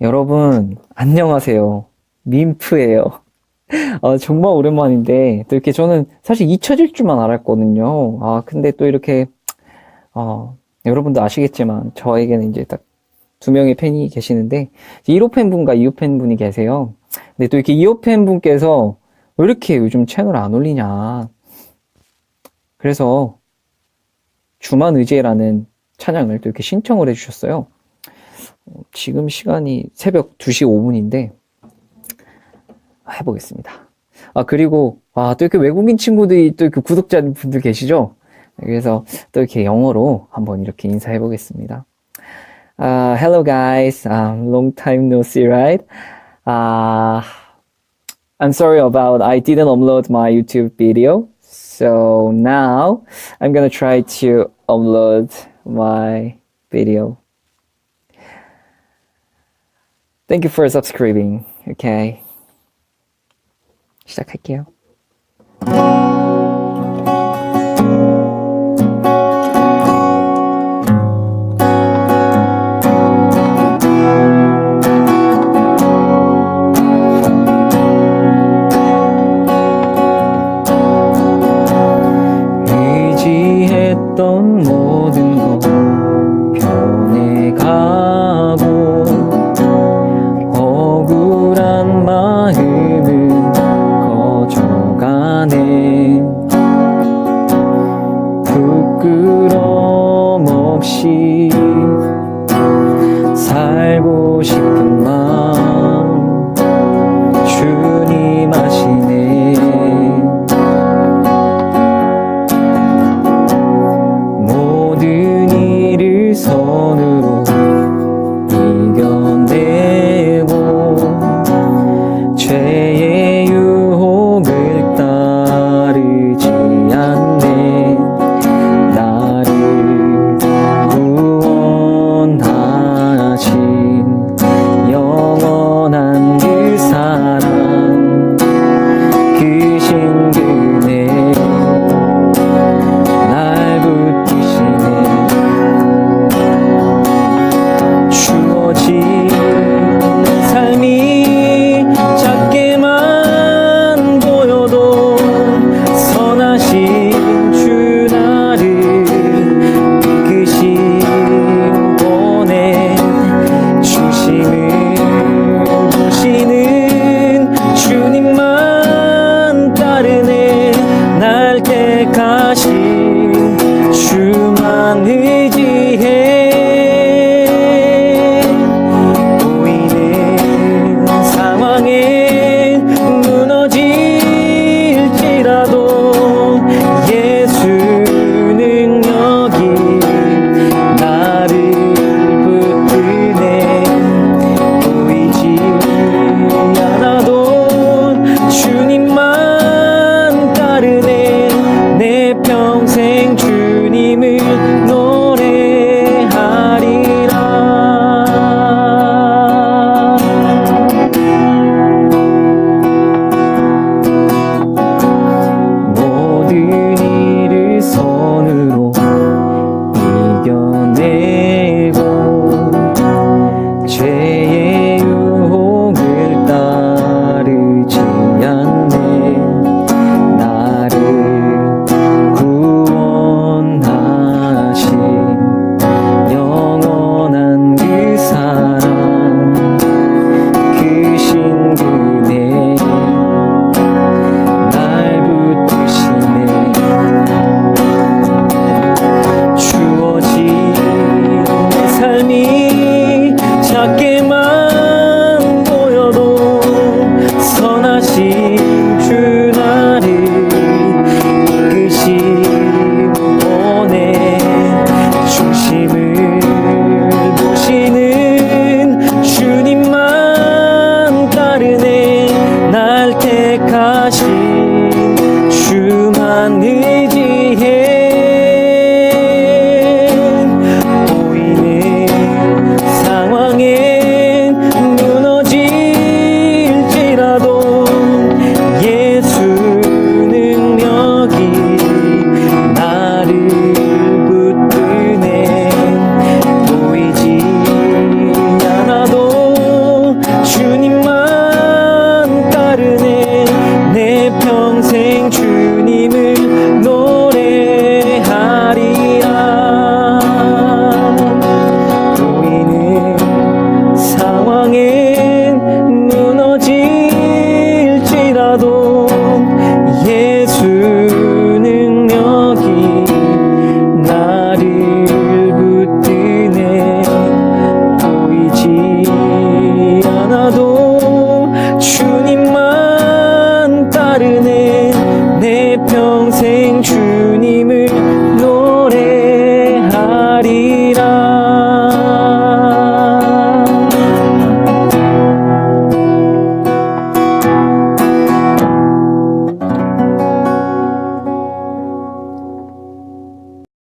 여러분, 안녕하세요. 민프예요. 아, 정말 오랜만인데, 또 이렇게 저는 사실 잊혀질 줄만 알았거든요. 아, 근데 또 이렇게, 어, 여러분도 아시겠지만, 저에게는 이제 딱 두 명의 팬이 계시는데, 1호 팬분과 2호 팬분이 계세요. 근데 또 이렇게 2호 팬분께서 왜 이렇게 요즘 채널 안 올리냐. 그래서, 주만 의지라는 찬양을 또 이렇게 신청을 해주셨어요. 어, 지금 시간이 새벽 2시 5분인데, 해보겠습니다. 아, 그리고, 아, 또 이렇게 외국인 친구들이 또 이렇게 구독자분들 계시죠? 그래서 또 이렇게 영어로 한번 이렇게 인사해 보겠습니다. Uh, hello guys, um, long time no see, right? Uh, I'm sorry about I didn't upload my YouTube video. So now I'm gonna try to upload my video. Thank you for subscribing. Okay. 시작할게요. 부끄럼 없이